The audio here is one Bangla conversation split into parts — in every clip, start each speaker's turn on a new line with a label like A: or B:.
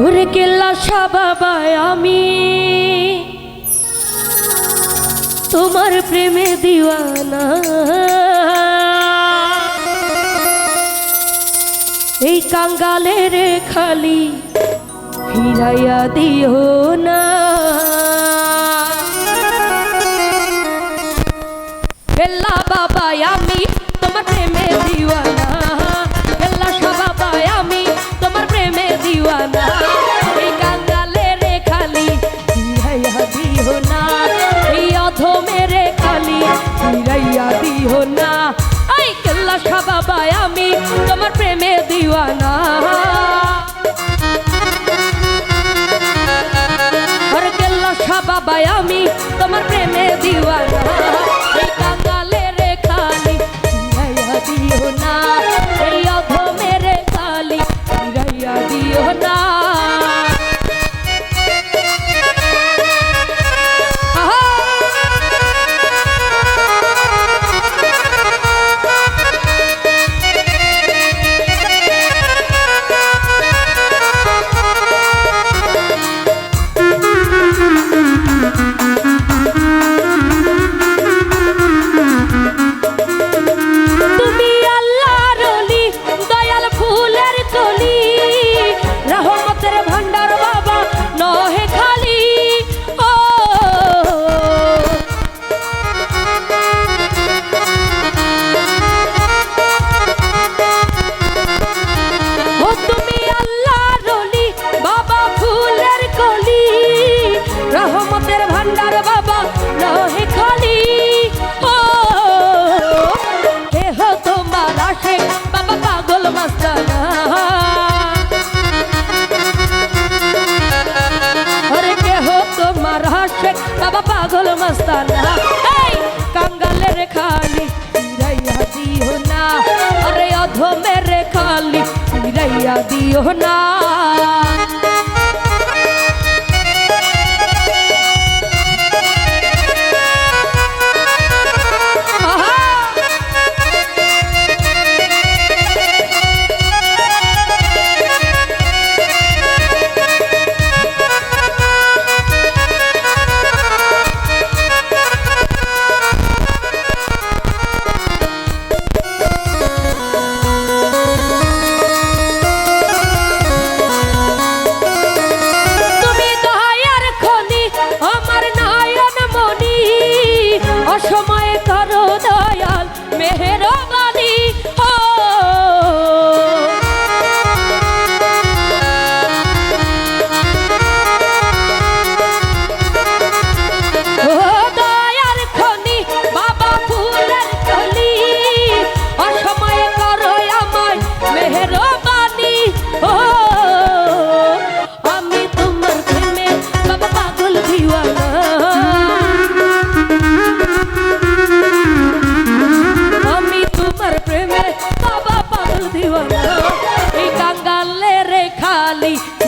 A: ঘুরে কেল্লা সাবাবায় আমি। তোমার প্রেমে দিওয়ানা। এই কাঙ্গালের খালি ফিরাইয়া দিও না। তোমার প্রেমে দিওয়ানা। ভান্ডার বাবা নহে খালি। ও হে তোমার আশেক বাবা পাগল মাস্তানা। তোমার আশেক বাবা পাগল মাস্তানা। এই কাঙ্গালের খালি, ফিরাইয়া দিও না। আরে অধমের খালি, ফিরাইয়া দিও না। খালি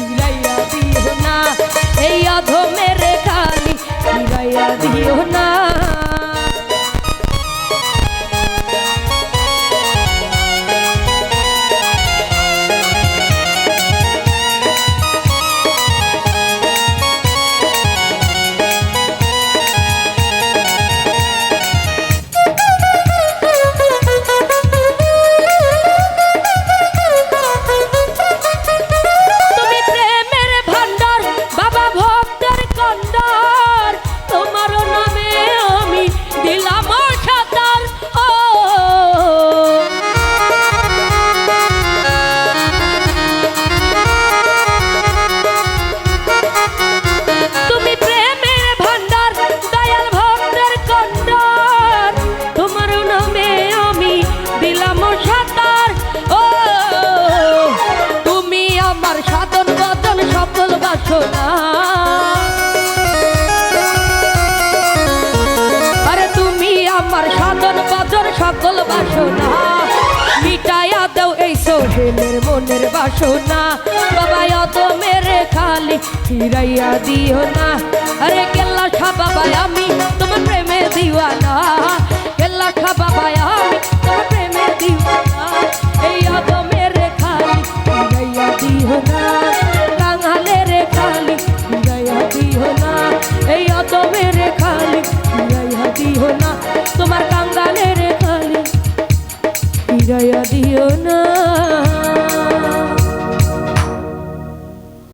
A: না। আরে তুমি আমার সাধন বাজন সকল বাসনা। মিটাইয়া দেও এই সোহেলের মনের বাসনা। বাবা অত মেরে খালি ফিরাইয়া দিও না। আরে কেল্লা খা বাবা আমি তোমার প্রেমে দিওয়ানা। কেল্লা খা বাবা আমি তোমার প্রেমে দিওয়ানা।